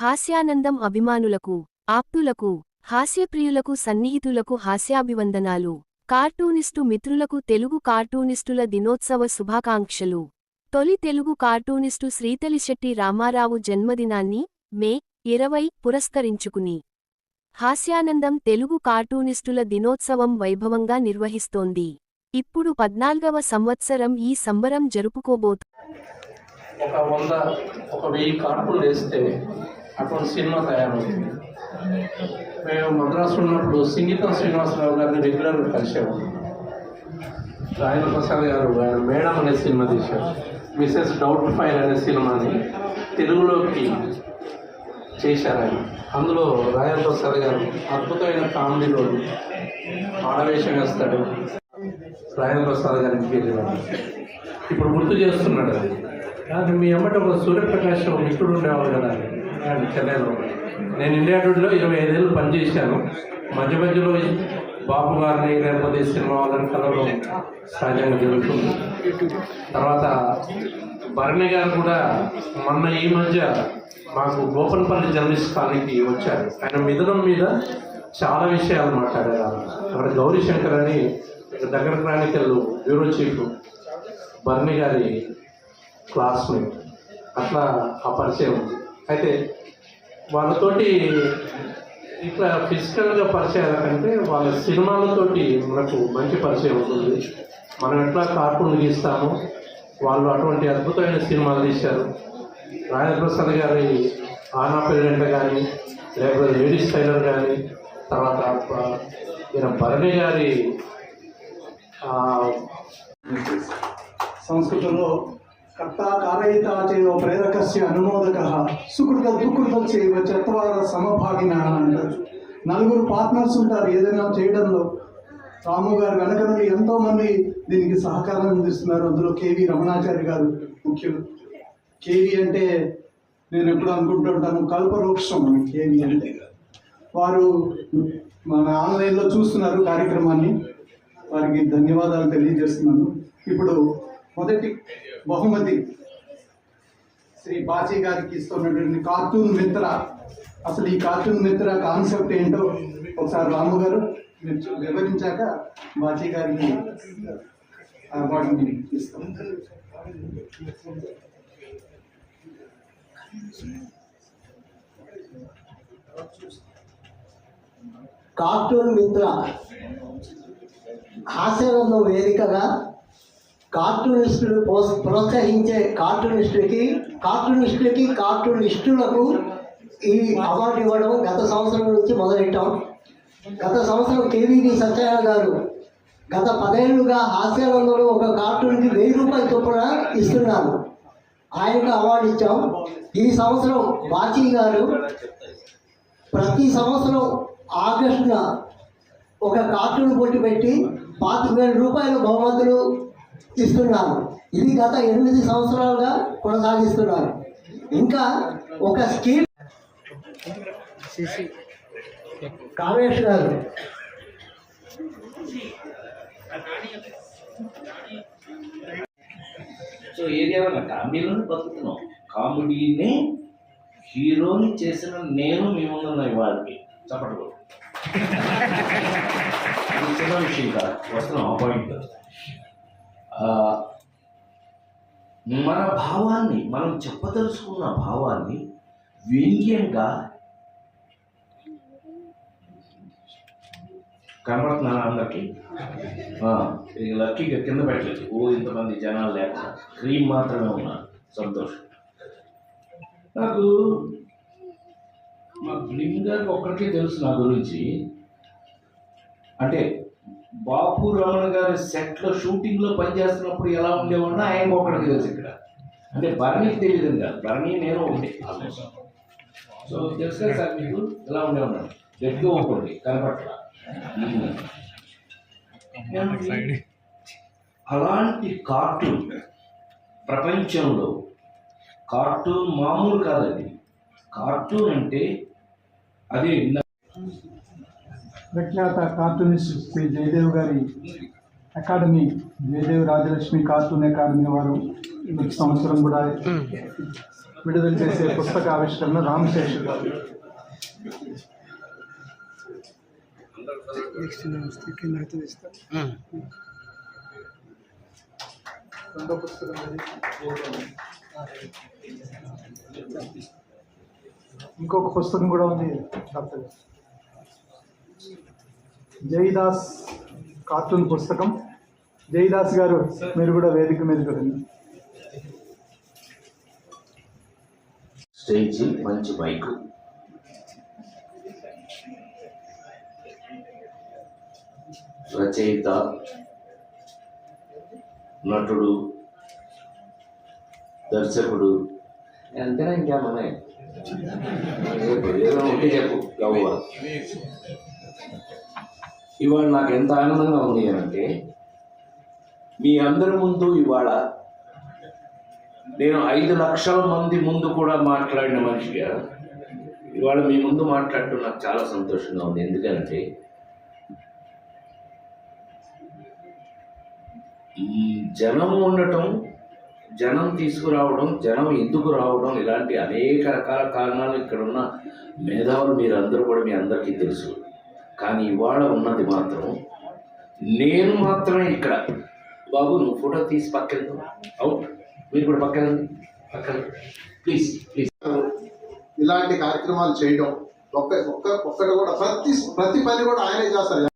హాస్యానందం అభిమానులకు ఆప్తులకు హాస్యప్రియులకు సన్నిహితులకు హాస్యాభివందనాలు. కార్టూనిస్టు మిత్రులకు తెలుగు కార్టూనిస్టుల దినోత్సవ శుభాకాంక్షలు. తొలి తెలుగు కార్టూనిస్టు శ్రీతలిశెట్టి రామారావు జన్మదినాన్ని మే ఇరవై పురస్కరించుకుని. హాస్యానందం తెలుగు కార్టూనిస్టుల దినోత్సవం వైభవంగా నిర్వహిస్తోంది. ఇప్పుడు పద్నాల్గవ సంవత్సరం ఈ సంబరం జరుపుకోబోతు ఒక వంద ఒక వెయ్యి కార్పులు వేస్తే అటువంటి సినిమా తయారవుతుంది. మేము మద్రాసు ఉన్నప్పుడు సింగీతం శ్రీనివాసరావు గారిని రెగ్యులర్గా కలిసేవాళ్ళం. రాజేంద్ర ప్రసాద్ గారు ఆయన మేడం అనే సినిమా తీశారు. మిసెస్ డౌట్ ఫైల్ అనే సినిమాని తెలుగులోకి చేశారు ఆయన. అందులో రాజేంద్ర ప్రసాద్ గారు అద్భుతమైన కామెడీలో ఆడవేషం వేస్తాడు. రాజేంద్ర ప్రసాద్ గారికి వెళ్ళేవాడు ఇప్పుడు గుర్తు చేస్తున్నాడు అది కాదు మీ అమ్మట ఒక సూర్యప్రకాశం మిత్రుడు ఉండేవాడు కదా. ఆయన చెన్నైలో నేను ఇండియా టూర్లో ఇరవై ఐదేళ్ళు పనిచేశాను. మధ్య మధ్యలో బాబు గారిని లేకపోతే సినిమా వాళ్ళని కలవడం సహజంగా జరుగుతుంది. తర్వాత భరణి గారు కూడా మొన్న ఈ మధ్య మాకు గోపన్పల్లి జర్నలిస్ట్ కాలనీకి వచ్చారు. ఆయన మిథునం మీద చాలా విషయాలు మాట్లాడారు. అక్కడ గౌరీ శంకర్ అని దగ్గర క్రానికల్ బ్యూరో చీఫ్ భరణి గారి క్లాస్మేట్ అట్లా ఆ పరిచయం ఉంది. అయితే వాళ్ళతోటి ఇట్లా ఫిజికల్గా పరిచయాల కంటే వాళ్ళ సినిమాలతోటి మనకు మంచి పరిచయం ఉంటుంది. మనం ఎట్లా కార్టూన్ గీస్తామో వాళ్ళు అటువంటి అద్భుతమైన సినిమాలు తీశారు. రాజప్రసాద్ గారి ఆనా పెళ్ళంట కానీ లేకపోతే లేడీస్ టైలర్ కానీ తర్వాత ఈయన భరణి గారి సంస్కృతంలో కర్త కారయిత చేయో ప్రేరకస్య అనుమోదక. సుకృత దుకృతం చేయవ చత్వార సమభాగిన అంటారు నలుగురు పార్ట్నర్స్ ఉంటారు ఏదైనా చేయడంలో. రాము గారు వెనక ఎంతో మంది దీనికి సహకారం అందిస్తున్నారు. అందులో కేవీ రమణాచారి గారు ముఖ్యులు. కేవీ అంటే నేను ఎప్పుడు అనుకుంటుంటాను కల్పవృక్షం అని కేవీ అంటే. వారు మన ఆన్లైన్లో చూస్తున్నారు కార్యక్రమాన్ని. వారికి ధన్యవాదాలు తెలియజేస్తున్నాను. ఇప్పుడు మొదటి బహుమతి. శ్రీ బాజీ గారికి ఇస్తున్నటువంటి కార్టూన్ మిత్ర అసలు ఈ కార్టూన్ మిత్ర కాన్సెప్ట్ ఏంటో ఒకసారి రాము గారు మీరు వివరించాక బాజీ గారికి అవార్డుని ఇస్తాం. కార్టూన్ మిత్ర హాస్యరంగం వేదికగా కార్టూనిస్టులు ప్రోత్స- ప్రోత్సహించే కార్టూనిస్టులకి కార్టూనిస్టులకి కార్టూనిస్టులకు ఈ అవార్డు ఇవ్వడం గత సంవత్సరం నుంచి మొదలెట్టాం. గత సంవత్సరం కేవీవి సత్యనారాయణ గారు గత పదేళ్ళుగా హాస్యరంగంలో ఒక కార్టూన్కి వెయ్యి రూపాయల చొప్పున ఇస్తున్నారు. ఆయనకు అవార్డు ఇచ్చాం. ఈ సంవత్సరం బాచీ గారు ప్రతి సంవత్సరం ఆగస్టున ఒక కార్టూన్ పోటీ పెట్టి పాతిక వేల రూపాయల బహుమతులు ఇస్తున్నాను. ఇది గత ఎనిమిది సంవత్సరాలుగా కొనసాగిస్తున్నారు ఇంకా ఒక స్కీమ్ కామేష్ గారు సో ఏరియా ఏమన్నా కామెడీలోనే బతుకుతున్నాం. కామెడీని హీరోని చేసిన నేను మీ ఇవాళకి చెప్పట్లు చిన్న విషయం కాదు. వస్తున్నాం అపాయింట్ మన భావాన్ని మనం చెప్పదలుచుకున్న భావాన్ని వ్యంగ్యంగా కనబడుతున్నాను అందరికి? లక్కీగా కింద పెట్టలేదు. ఓ ఇంతమంది జనాలు లేక. క్రీమ్ మాత్రమే ఉన్నారు. సంతోషం. నాకు మా ఫిలిం గారికి ఒక్కరికే తెలుసు నా గురించి. అంటే బాపు రమణ గారి సెట్లో షూటింగ్లో పనిచేస్తున్నప్పుడు ఎలా ఉండేవాడినా ఆయన ఒక్కడికి తెలుసు ఇక్కడ. అంటే భరణికి తెలియదు కాదు భరణి నేను ఒకటి. ఆల్మోస్ట్ సో తెలుసు కదా సార్ మీకు? ఎలా ఉండేవాడు గట్టిగా ఒకటి కనపట్ల అలాంటి కార్టూన్ ప్రపంచంలో కార్టూన్ మామూలు కాదండి. కార్టూన్ అంటే అది ప్రఖ్యాత కార్టూనిస్ట్ శ్రీ జయదేవ్ గారి academy Jayadev Rajalakshmi cartoon academy వారు ఈ సంవత్సరం కూడా విడుదల చేసే పుస్తక ఆవిష్కరణ రామశేష్ గారు. రెండో పుస్తకం ఇది. ఇంకొక పుస్తకం కూడా ఉంది డాక్టర్. జైదాస్ కార్టూన్ పుస్తకం. జైదాస్ గారు మీరు కూడా వేదిక మీదకి రండి స్టేజ్ మంచి మైక్. రచయిత నటుడు దర్శకుడు. అంతేనా చెప్పు, ఏదో ఒకటి చెప్పు ఇవాళ నాకు ఎంత ఆనందంగా ఉంది అంటే మీ అందరి ముందు ఇవాళ నేను ఐదు లక్షల మంది ముందు కూడా మాట్లాడిన మనిషిగా ఇవాళ మీ ముందు మాట్లాడటం నాకు చాలా సంతోషంగా ఉంది. ఎందుకంటే జనం ఉండటం జనం తీసుకురావడం జనం ఎందుకు రావడం ఇలాంటి అనేక రకాల కారణాలు ఇక్కడ ఉన్న మేధావులు మీరందరూ కూడా మీ అందరికీ తెలుసు. కానీ ఇవాళ ఉన్నది మాత్రం నేను మాత్రమే ఇక్కడ. బాబు నువ్వు ఫోటో తీసి పక్కన అవుట్ మీరు కూడా పక్కన పక్కన ప్లీజ్ ప్లీజ్. ఇలాంటి కార్యక్రమాలు చేయడం ఒక్క ఒక్క ఒక్కటి కూడా ప్రతి ప్రతి పని కూడా ఆయనే చేస్తారు.